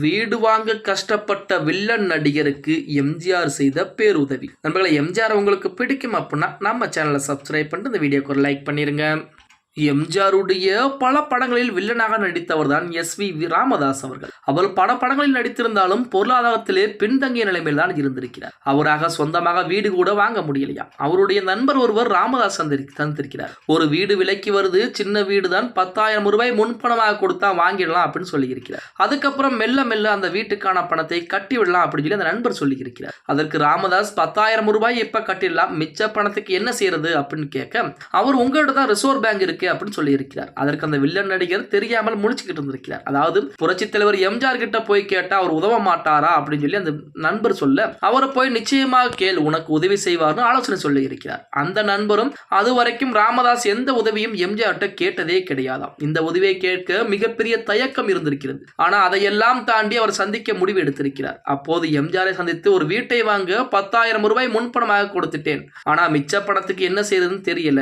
வீடு வாங்க கஷ்டப்பட்ட வில்லன் நடிகருக்கு எம்ஜிஆர் செய்த பேருதவி. நண்பர்களை எம்ஜிஆர் உங்களுக்கு பிடிக்கும் அப்படின்னா நம்ம சேனலை சப்ஸ்கிரைப் பண்ணிட்டு இந்த வீடியோக்கு ஒரு லைக் பண்ணிடுங்க எம்ஜிஆருடைய பல படங்களில் வில்லனாக நடித்தவர் தான் எஸ் வி ராமதாஸ் அவர்கள். அவர் பல படங்களில் நடித்திருந்தாலும் பொருளாதாரத்திலே பின்தங்கிய நிலைமையில் தான் இருந்திருக்கிறார். அவராக சொந்தமாக வீடு கூட வாங்க முடியலையா? அவருடைய நண்பர் ஒருவர் ராமதாஸ் தந்திருக்கிறார். ஒரு வீடு விலைக்கு வருது சின்ன வீடு தான் பத்தாயிரம் ரூபாய் முன்பணமாக கொடுத்தா வாங்கிடலாம் அப்படின்னு சொல்லியிருக்கிறார். அதுக்கப்புறம் மெல்ல மெல்ல அந்த வீட்டுக்கான பணத்தை கட்டி விடலாம் அப்படின்னு சொல்லி அந்த நண்பர் சொல்லியிருக்கிறார். அதற்கு ராமதாஸ் பத்தாயிரம் ரூபாய் இப்ப கட்டிடலாம் மிச்ச பணத்துக்கு என்ன செய்யறது அப்படின்னு கேட்க அவர் உங்கள்கிட்ட தான் ரிசர்வ் பேங்க் இருக்கு அப்படின்னு சொல்லியிருக்கிறார். அதற்கு அந்த வில்லன் நடிகர் தெரியாமல் முடிச்சுக்கிட்டு இருந்திருக்கிறார். அதாவது புரட்சி தலைவர் எம்ஜிஆர் கிட்ட போய் கேட்டா அவர் உதவ மாட்டாரா அப்படின்னு சொல்லி அந்த நண்பர் சொல்ல அவரை போய் நிச்சயமாக கேள் உனக்கு உதவி செய்வார்னு ஆலோசனை சொல்லி இருக்கிறார் அந்த நண்பரும் அது வரைக்கும் ராமதாஸ் எந்த உதவியும் எம்ஜிஆர்ட்ட கேட்டதே கிடையாதாம். இந்த உதவியை கேட்க மிகப்பெரிய தயக்கம் இருந்திருக்கிறது. ஆனா அதையெல்லாம் தாண்டி அவர் சந்திக்க முடிவு எடுத்திருக்கிறார். அப்போது எம்ஜிஆரை சந்தித்து ஒரு வீட்டை வாங்க பத்தாயிரம் ரூபாய் முன்பணமாக கொடுத்துட்டேன். ஆனா மிச்ச பணத்துக்கு என்ன செய்யறதுன்னு தெரியல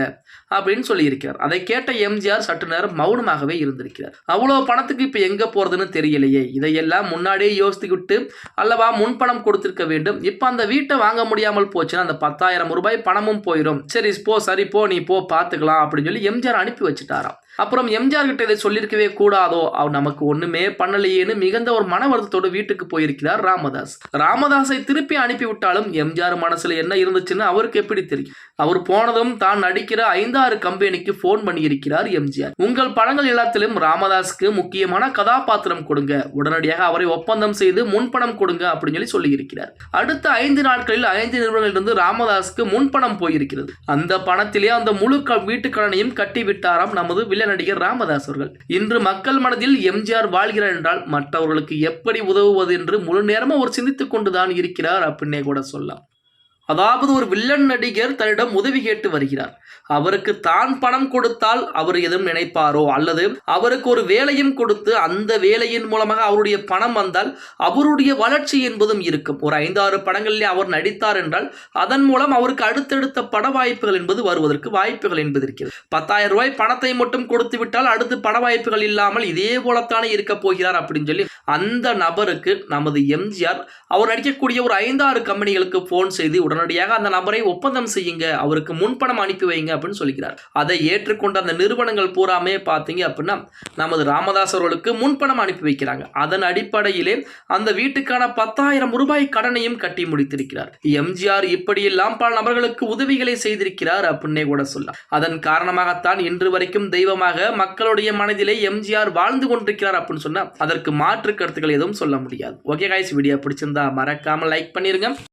அப்படின்னு சொல்லியிருக்கிறார். அதை கேட்ட எம்ஜிஆர் சற்று நேரம் மௌனமாகவே இருந்திருக்கிறார். அவ்வளோ பணத்துக்கு இப்போ எங்கே போகிறதுன்னு தெரியலையே. இதையெல்லாம் முன்னாடியே யோசித்துக்கிட்டு அல்லவா முன்பணம் கொடுத்திருக்க வேண்டும். இப்போ அந்த வீட்டை வாங்க முடியாமல் போச்சுன்னா அந்த பத்தாயிரம் ரூபாய் பணமும் போயிடும் சரி போ சரி போ நீ போ பார்த்துக்கலாம் அப்படின்னு சொல்லி எம்ஜிஆர் அனுப்பி வச்சுட்டாராம். அப்புறம் எம்ஜிஆர் கிட்ட இதை சொல்லியிருக்கவே கூடாதோ? அவர் நமக்கு ஒண்ணுமே பண்ணலையேன்னு மிகுந்த ஒரு மன வருத்தத்தோடு வீட்டுக்கு போயிருக்கிறார் ராமதாஸ். ராமதாஸை திருப்பி அனுப்பி விட்டாலும் எம்ஜிஆர் மனசுல என்ன இருந்துச்சுன்னு அவருக்கு எப்படி தெரியும்? அவர் போனதும் தான் நடிக்கிற ஐந்தாறு கம்பெனிக்கு போன் பண்ணியிருக்கிறார் எம்ஜிஆர். உங்கள் படங்கள் எல்லாத்திலும் ராமதாஸ்க்கு முக்கியமான கதாபாத்திரம் கொடுங்க. உடனடியாக அவரை ஒப்பந்தம் செய்து முன்பணம் கொடுங்க அப்படின்னு சொல்லி சொல்லியிருக்கிறார். அடுத்த ஐந்து நாட்களில் ஐந்து நிறுவனங்களிலிருந்து ராமதாஸ்க்கு முன்பணம் போயிருக்கிறது. அந்த பணத்திலே அந்த முழு வீட்டுக்கடனையும் கட்டிவிட்டாராம் கட்டி விட்டாராம் நமது வில்லன் நடிகர் ராமதாஸ் அவர்கள். இன்று மக்கள் மனதில் எம்ஜிஆர் வாழ்கிறார் என்றால் மற்றவர்களுக்கு எப்படி உதவுவது என்று முழு நேரமும் ஒரு சிந்தித்துக் கொண்டுதான் இருக்கிறார் அப்படின்னே கூட சொல்லலாம். அதாவது ஒரு வில்லன் நடிகர் தன்னிடம் உதவி கேட்டு வருகிறார். அவருக்கு தான் பணம் கொடுத்தால் அவர் எதுவும் நினைப்பாரோ? அல்லது அவருக்கு ஒரு வேலையும் கொடுத்து அந்த வேலையின் மூலமாக அவருடைய பணம் வந்தால் அவருடைய வளர்ச்சி என்பதும் இருக்கும். ஒரு ஐந்தாறு படங்களிலே அவர் நடித்தார் என்றால் அதன் மூலம் அவருக்கு அடுத்தடுத்த பட வாய்ப்புகள் என்பது வருவதற்கு வாய்ப்புகள் என்பது இருக்கிறது. பத்தாயிரம் ரூபாய் பணத்தை மட்டும் கொடுத்து விட்டால் அடுத்து பட வாய்ப்புகள் இல்லாமல் இதே போலத்தானே இருக்க போகிறார் அப்படின்னு சொல்லி அந்த நபருக்கு நமது எம்ஜிஆர் அவர் நடிக்கக்கூடிய ஒரு ஐந்தாறு கம்பெனிகளுக்கு ஃபோன் செய்து உடனடியாக அந்த நபரை ஒப்பந்தம் செய்யுங்க அவருக்கு முன்பணம் அனுப்பி வைங்க அப்படின்னு சொல்லிக்கிறார். அதை ஏற்றுக்கொண்ட அந்த நிறுவனங்கள் பூராமே பார்த்தீங்க அப்படின்னா நமது ராமதாஸ் அவர்களுக்கு முன்பணம் அனுப்பி வைக்கிறாங்க. அதன் அடிப்படையிலே அந்த வீட்டுக்கான பத்தாயிரம் ரூபாய் கடனையும் கட்டி முடித்திருக்கிறார். எம்ஜிஆர் இப்படியெல்லாம் பல நபர்களுக்கு உதவிகளை செய்திருக்கிறார் அப்படின்னே கூட சொல்லலாம். அதன் காரணமாகத்தான் இன்று வரைக்கும் தெய்வமாக மக்களுடைய மனதிலே எம்ஜிஆர் வாழ்ந்து கொண்டிருக்கிறார் அப்படின்னு சொன்னால் அதற்கு மாற்று கருத்துக்கள் எதுவும் சொல்ல முடியாது. ஓகே காய்ஸ் வீடியோ பிடிச்சிருந்தா மறக்காமல் லைக் பண்ணிருங்க.